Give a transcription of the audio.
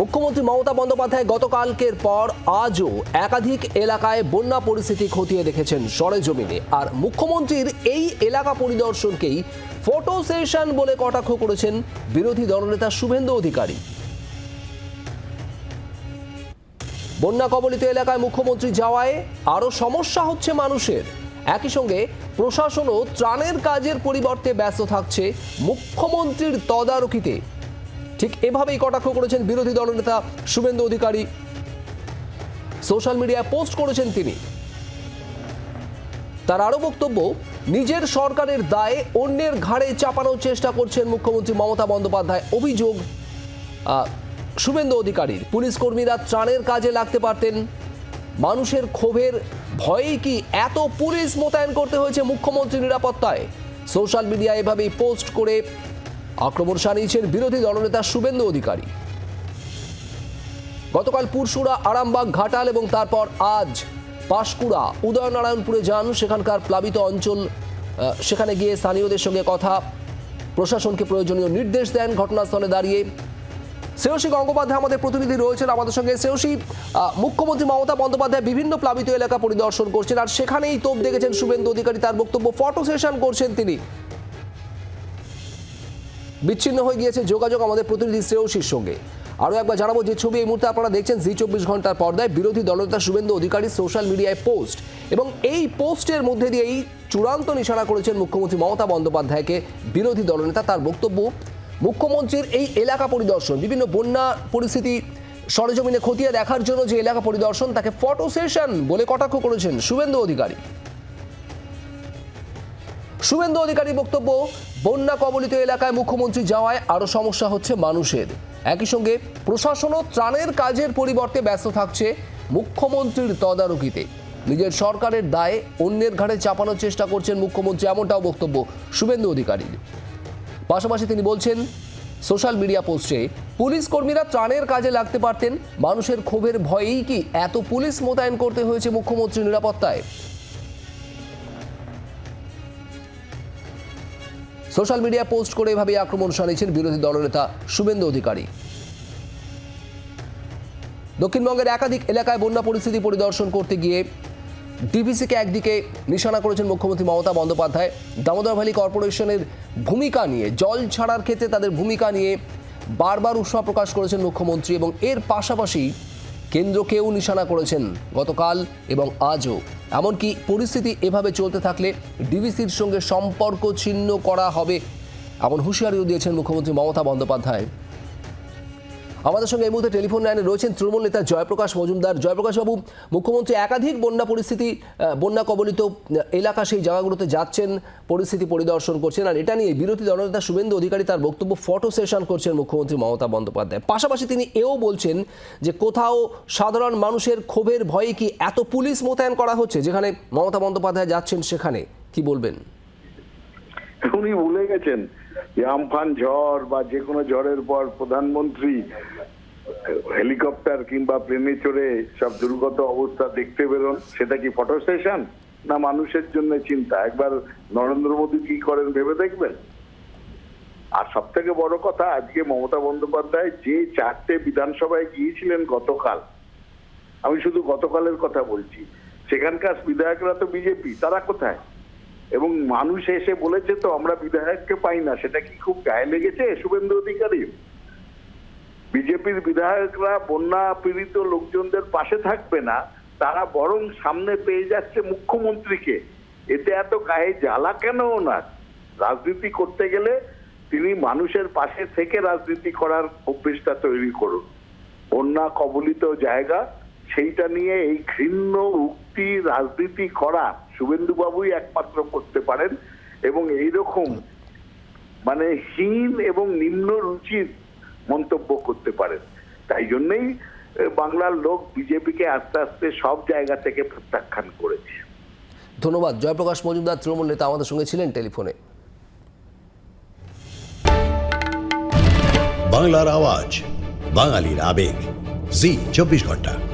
মুখ্যমন্ত্রী মমতা বন্দ্যোপাধ্যায় গতকালকের পর আজও একাধিক এলাকায় বন্যা পরিস্থিতি খতিয়ে দেখেছেন সরেজমিনে। আর মুখ্যমন্ত্রীর এই এলাকা পরিদর্শনকেই ফটো সেশন বলে কটাক্ষ করেছেন বিরোধী দলনেতা শুভেন্দু অধিকারী। বন্যা কবলিত এলাকায় মুখ্যমন্ত্রী যাওয়ায় আরও সমস্যা হচ্ছে মানুষের। একই সঙ্গে প্রশাসনও ত্রাণের কাজের পরিবর্তে ব্যস্ত থাকছে। মুখ্যমন্ত্রীর তদারকিতে ঠিক এভাবেই কটাক্ষ করেছেন বিরোধী দলনেতা শুভেন্দু অধিকারী। সোশ্যাল মিডিয়ায় পোস্ট করেছেন তিনি। তার আরও বক্তব্য, নিজের সরকারের দায়ে অন্যের ঘাড়ে চাপানোর চেষ্টা করছেন মুখ্যমন্ত্রী মমতা বন্দ্যোপাধ্যায়। অভিযোগ শুভেন্দু অধিকারীর। পুলিশ কর্মীরা ত্রাণের কাজে লাগতে পারতেন। মানুষের ক্ষোভের ভয়েই কি এত পুলিশ মোতায়েন করতে হয়েছে মুখ্যমন্ত্রী নিরাপত্তায়? সোশ্যাল মিডিয়ায় এভাবেই পোস্ট করে আক্রমণ সানিয়েছেন বিরোধী দলনেতা শুভেন্দু অধিকারী। গতকাল পুরসুরা আরামবাগ, ঘাটাল এবং তারপর আজ পাঁশকুড়া, উদয়নারায়ণপুরে যান সেখানকার প্লাবিত অঞ্চল সেখানে গিয়ে স্থানীয়দের সঙ্গে কথা, প্রশাসনকে প্রয়োজনীয় নির্দেশ দেন ঘটনাস্থলে দাঁড়িয়ে। শ্রেয়সী গঙ্গোপাধ্যায় আমাদের প্রতিনিধি রয়েছেন আমাদের সঙ্গে। শ্রেয়সী মুখ্যমন্ত্রী মমতা বন্দ্যোপাধ্যায় বিভিন্ন প্লাবিত এলাকা পরিদর্শন করছেন আর সেখানেই তোপ দেখেছেন শুভেন্দু অধিকারী। তার বক্তব্য ফটো সেশন করছেন তিনি। বিচ্ছিন্ন হয়ে গিয়েছে যোগাযোগ আমাদের প্রতিনিধি শ্রেয়সীর সঙ্গে। আরও একবার জানাব যে ছবি এই মুহূর্তে আপনারা দেখছেন জি চব্বিশ ঘণ্টার পর্দায়। বিরোধী দলনেতা শুভেন্দু অধিকারী সোশ্যাল মিডিয়ায় পোস্ট এবং এই পোস্টের মধ্যে দিয়েই চূড়ান্ত নিশানা করেছেন মুখ্যমন্ত্রী মমতা বন্দ্যোপাধ্যায়কে বিরোধী দলনেতা তার বক্তব্য। মুখ্যমন্ত্রীর এই এলাকা পরিদর্শন, বিভিন্ন বন্যা পরিস্থিতি সরেজমিনে খতিয়ে দেখার জন্য যে এলাকা পরিদর্শন, তাকে ফটো সেশন বলে কটাক্ষ করেছেন শুভেন্দু অধিকারী। শুভেন্দু অধিকারী বক্তব্য, বন্যা কবলিত এলাকায় মুখ্যমন্ত্রী যাওয়ায় আরও সমস্যা হচ্ছে মানুষের। একই সঙ্গে প্রশাসনও ত্রাণের কাজের পরিবর্তে ব্যস্ত থাকছে মুখ্যমন্ত্রীর তদারকিতে। নিজের সরকারের দায়ে অন্যের ঘাড়ে চাপানোর চেষ্টা করছেন মুখ্যমন্ত্রী, এমনটাও বক্তব্য শুভেন্দু অধিকারীর। পাশাপাশি তিনি বলছেন, সোশ্যাল মিডিয়া পোস্টে, পুলিশ কর্মীরা ত্রাণের কাজে লাগতে পারতেন, মানুষের ক্ষোভের ভয়েই কি এত পুলিশ মোতায়েন করতে হয়েছে মুখ্যমন্ত্রী নিরাপত্তায়? সোশ্যাল মিডিয়া পোস্ট করে এভাবে আক্রমণ শানিয়েছেন বিরোধী দলনেতা শুভেন্দু অধিকারী। দক্ষিণবঙ্গের একাধিক এলাকায় বন্যা পরিস্থিতি পরিদর্শন করতে গিয়ে ডিভিসিকে একদিকে নিশানা করেছেন মুখ্যমন্ত্রী মমতা বন্দ্যোপাধ্যায়, দামোদর ভ্যালি কর্পোরেশনের ভূমিকা নিয়ে, জল ছাড়ার ক্ষেত্রে তাদের ভূমিকা নিয়ে বারবার উৎসাহ প্রকাশ করেছেন মুখ্যমন্ত্রী এবং এর পাশাপাশি কেন্দ্রকেও নিশানা করেছেন গতকাল এবং আজও। এমনকি পরিস্থিতি এভাবে চলতে থাকলে ডিভিসির সঙ্গে সম্পর্ক ছিন্ন করা হবে, এমন হুঁশিয়ারিও দিয়েছেন মুখ্যমন্ত্রী মমতা বন্দ্যোপাধ্যায়। আমাদের সঙ্গে এই মুহূর্তে টেলিফোন লাইনে রয়েছেন তৃণমূল নেতা জয়প্রকাশ মজুমদার। জয়প্রকাশ বাবু মুখ্যমন্ত্রী একাধিক বন্যা পরিস্থিতি বন্যা কবলিত এলাকা সেই জায়গাগুলোতে যাচ্ছেন, পরিস্থিতি পরিদর্শন করছেন। আর এটা নিয়ে বিরোধী দলনেতা শুভেন্দু অধিকারী তার বক্তব্য ফটো সেশন করছেন মুখ্যমন্ত্রী মমতা বন্দ্যোপাধ্যায়। পাশাপাশি তিনি এও বলছেন যে, কোথাও সাধারণ মানুষের ক্ষোভের ভয়ে কি এত পুলিশ মোতায়েন করা হচ্ছে? যেখানে মমতা বন্দ্যোপাধ্যায় যাচ্ছেন সেখানে, কি বলবেন? উনি ভুলে গেছেন যে আমফান ঝড় বা যে কোনো ঝড়ের পর প্রধানমন্ত্রী হেলিকপ্টার কিংবা প্লেনে চড়ে সব দুর্গত অবস্থা দেখতে বেরোন, সেটা কি ফটো সেশন না মানুষের জন্য চিন্তা? একবার নরেন্দ্র মোদী কি করেন ভেবে দেখবেন? আর সব থেকে বড় কথা, আজকে মমতা বন্দ্যোপাধ্যায় যে চারটে বিধানসভায় গিয়েছিলেন গতকাল, আমি শুধু গতকালের কথা বলছি, সেখানকার বিধায়করা তো বিজেপি, তারা কোথায়? এবং মানুষ এসে বলেছে তো, আমরা বিধায়ককে পাই না। সেটা কি খুব গায়ে লেগেছে? শুভেন্দু অধিকারী। বিজেপির বিধায়করা, বন্যা পীড়িত লোকজনদের পাশে থাকবে না, তারা বরং সামনে পেয়ে যাচ্ছে মুখ্যমন্ত্রীকে। এতে এত গায়ে জ্বালা কেন ওনার? রাজনীতি করতে গেলে তিনি মানুষের পাশে থেকে রাজনীতি করার অভ্যেসটা তৈরি করুন। বন্যা কবলিত জায়গা, সেইটা নিয়ে এই ঘৃণ্য উক্তি রাজনীতি করা শুভেন্দু বাবুই একমাত্র করতে পারেন এবং এইরকম মানে হীন এবং নিম্ন রুচির মন্তব্য করতে পারেন। তাই জন্যই বাংলার লোক বিজেপিকে আস্তে আস্তে সব জায়গা থেকে প্রত্যাখ্যান করেছে। ধন্যবাদ। জয়প্রকাশ মজুমদার তৃণমূল নেতা আমাদের সঙ্গে ছিলেন টেলিফোনে। বাংলার আওয়াজ বাঙালির আবেগ। জি চব্বিশ ঘণ্টা।